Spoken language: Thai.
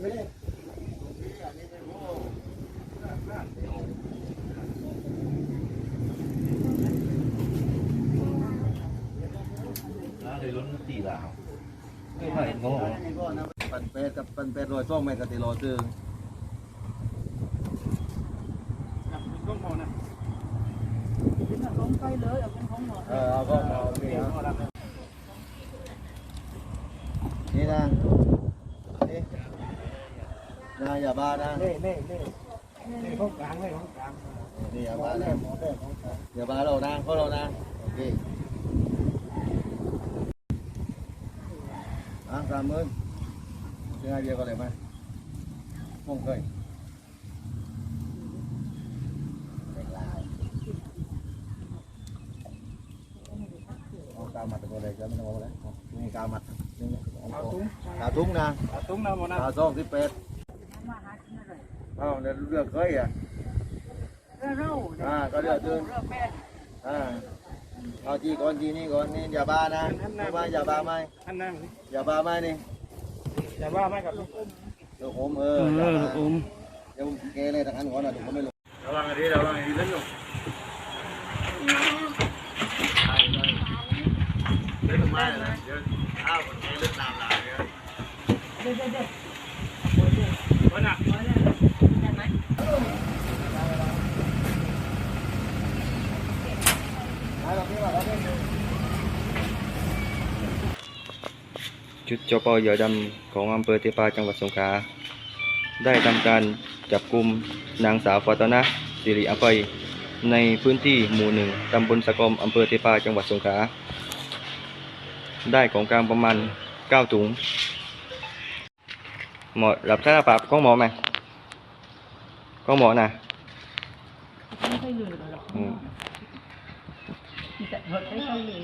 เลยล้นตีลาวไม่ค่อยโง่ปันเป็ดกับปันเป็ดโรยส้มแม่กะติโรซึ่งของไปเลยเอาเป็นของหมอเออเอาก็เอานี่นะนี่นะ นะอย่าบ้านะ เน่เน่เน่เน่ห้องกลางเลยห้องกลาง นี่อย่า หมอ บ้า แร นะ กหมอแรกห้องกลาง อย่าบ้าเรานะเพราะเรานะโอเคอ่ะสามหมื่นยังไงเดียวกันเลยไหมมงเคยเอากาวมัดตัวเลยจะไม่ต้องเอาอะไรนี่กาวมัดนี่ เอาตุ้ง กาวทุ่งนะ เอาตุ้งนะหมอนะ กาวซ่องที่เป็ดเ อาเดี๋ยวเลือกเคยอ่ะ เรา อ่าก็เลือกดึง เราแม่ อ่าเอาจีก่อนจีนี่ก่อนนี่อย่าบ้านะอย่าบ้าอย่าบ้าไหม อันนั้น อย่าบ้าไหมนี่ อย่าว่าไม่กับ เดี๋ยวผมเอออย่าบ้าเดี๋ยวผมเกเลยทางนั้นก่อนนะเดี๋ยวผมไม่ลงระวังให้ดีระวังให้ดีเล่นลงเล่นมาเลยเดี๋ยวอ้าวมันเล่นตามหลังเนี่ย เดี๋ยวเดี๋ยวเดี๋ยว ชุดจปเหยอดำของอำเภอเทพาจังหวัดสงขลาได้ทำการจับกลุ่มนางสาวฟาตนาสิริอภัยในพื้นที่หมู่หนึ่งตำบลสะกอมอำเภอเทพาจังหวัดสงขลาได้ของกลางประมาณ 9 ถุง หมอรับสารภาพของหมอไหมของหมอนะไม่ค่อยเหลือหรอก จัรถให้เขาเลย